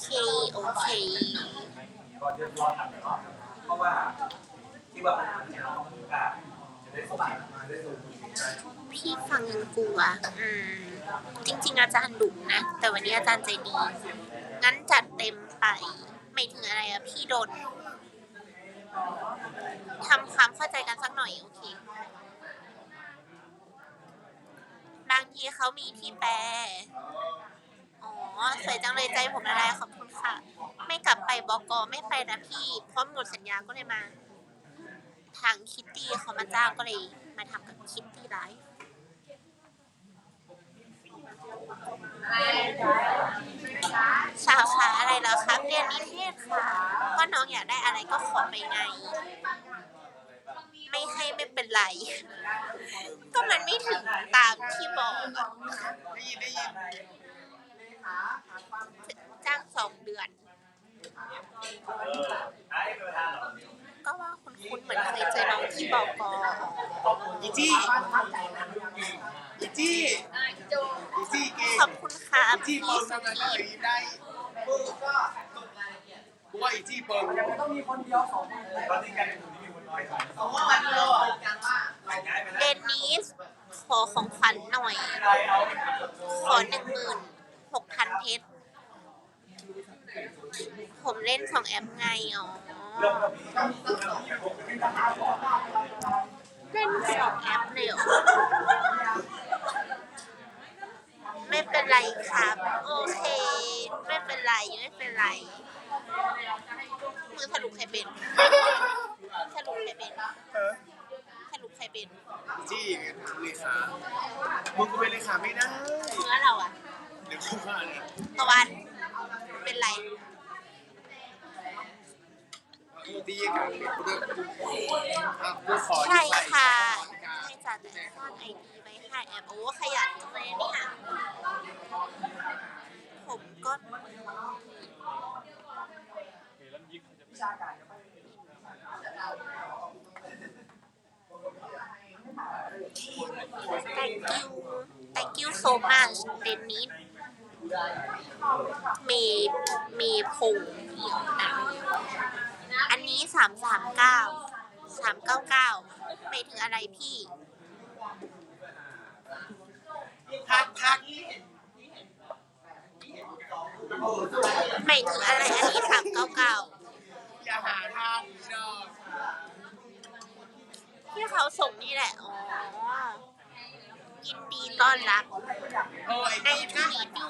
เค โอเค ก็เดือดร้อนเพราะว่าที่ว่ามันจะได้ส่งมาได้ส่งพี่ฟังยังกลัว อืม จริง ๆ อาจารย์ดุนะ แต่วันนี้อาจารย์ใจดี งั้นจัดเต็มไป ไม่ถึงอะไรอะพี่โดนทำความเข้าใจกันสักหน่อยโอเคบางทีเขามีที่แปล อ๋อสวยจังเลยใจผมละลายขอบคุณค่ะ ไม่กลับไปบอกอไม่ไปนะพี่เพราะหมดสัญญาก็เลยมา ทางคิตตี้เขามาจ้างก็เลยมาทำกับคิตตี้ไลฟ์สาวขาอะไรแล้วครับเรียนนิเทศค่ะก็น้องอยากได้อะไรก็ขอไปไง ไม่ให้ไม่เป็นไร ก็มันไม่ถึงตามที่บอกอะ ได้ยินได้ยิน จ้างสองเดือน ก็ว่าคุณคุณเหมือนเคยเจอน้องที่บอกกออีจี้อีจี้อีจี้เก่งขอบคุณค่ะอีจี้พี่เปิงสุทำงานธีได้ดีได้กูว่าอีจี้เปิงตอนนี้การลงทุนที่มีคนน้อยหน่อยสองวันเลยย้ายไปเดแล้วนนิสขอของขวัญหน่อย ขอหนึ่งหมื่น หกพันเพชร ผมเล่นสองแอปไง อ๋อ เล่นสองแอปเลยเหรอไม่เป็นไรครับ โอเค ไม่เป็นไร ไม่เป็นไร มือสรุปใครเป็นสรุปใครเป็นเออสรุปใครเป็นอีจี้เลขามึงก็เป็นเลขาไม่ได้เนื้อเราอะ ตะวันเป็นไร ดีกันกูจะอะกูขอใช่ค่ะใช่ให้จัดแต่ซ่อนไอดีไว้ให้แอปโอ้ขยันจังเลยเนี่ยผมก็แต่ง you thank you so much เดนนิส มีมีพงเหี่ยวหนังอันนี้สามสามเก้าสามเก้าเก้าไปถึงอะไรพี่พักพักหมายถึงอะไรอันนี้สามเก้าเก้าอย่าหาทำอีดอกที่เขาส่งนี่แหละ อ๋อ ยินดีต้อนรับโอ้ยในดีทูนะมีดู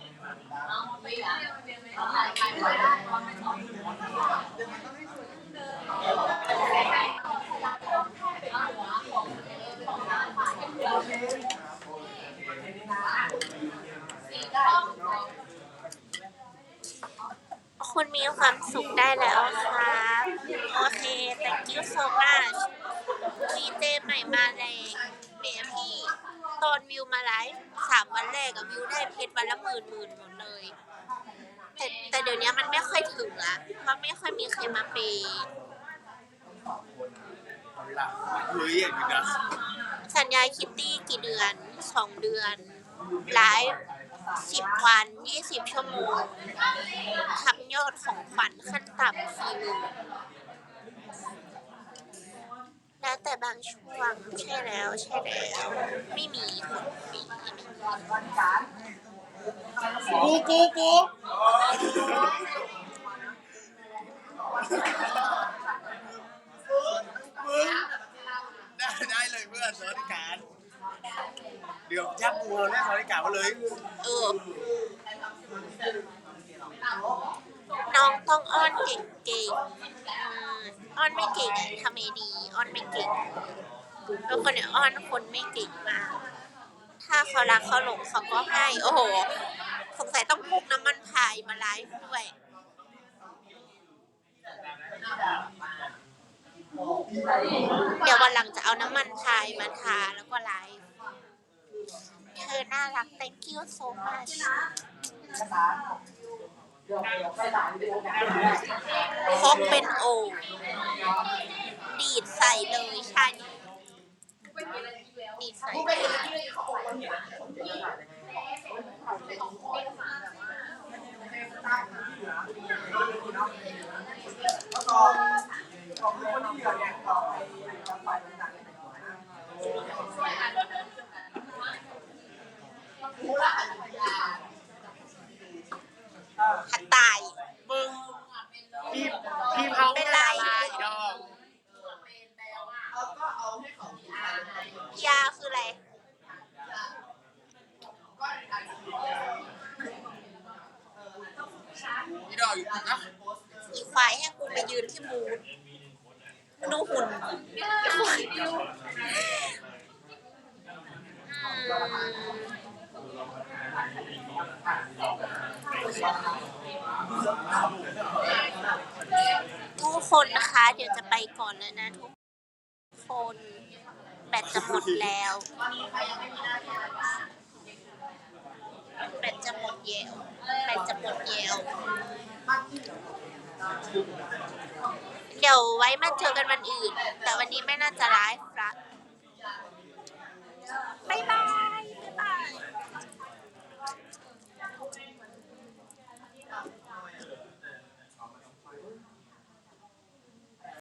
คุณมีความสุขได้แล้วครับโอเค thank you so much ดีเจใหม่มาแรงเมียพี่ตอนวิวมาไลฟ์สามวันแรกกับวิวได้เพชรวันละหมื่นหมื่นหมดเลย แต่แต่เดี๋ยวนี้มันไม่ค่อยถึงละมันไม่ค่อยมีใครมาเปย์เฮ้ยอย่างนี้นะสัญญาคิตตี้กี่เดือนสองเดือน ไลฟ์สิบวันยี่สิบชั่วโมงทำยอดของขวัญขั้นต่ำสี่หมื่นแล้วแต่บางช่วงใช่แล้ว ใช่แล้ว ไม่มีคนไม่มีกูกูกูมึงได้ได้เลยเพื่อนสวัสดิการ เดี๋ยวยับ กูเราเล่นสวัสดิการมาเลยเออ น้องต้องอ้อนเก่งๆอืมอ้อนไม่เก่งอะทำไงดีอ้อนไม่เก่งแล้วคนเนี่ยอ้อนคนไม่เก่งมาก ถ้าเขารักเขาหลงเขาก็ให้ โอ้โห สงสัยต้องพกน้ำมันพายมาไลฟ์ด้วย เดี๋ยววันหลังจะเอาน้ำมันพายมาทาแล้วก็ไลฟ์ เธอน่ารัก thank you so much พกเป็นโอ ดีดใส่เลยชานีดีดใส่ เลยแล้วก็ของคนที่เหลือเนี่ยต่อไปต่อไปต่างๆขัดตาย มึงพี่พี่เขาเป็นไรดอกยาคืออะไรพี่ดอกอยู่นะอีกฝ่ายให้กูไปยืนที่บูธดูหุ่นอืมทุกคนนะคะ เดี๋ยวจะไปก่อนแล้วนะทุกคนแบตจะหมดแล้ว แบตจะหมดเยลแบตจะหมดเยลเดี๋ยวไว้มาเจอกันวันอื่น แต่วันนี้ไม่น่าจะไลฟ์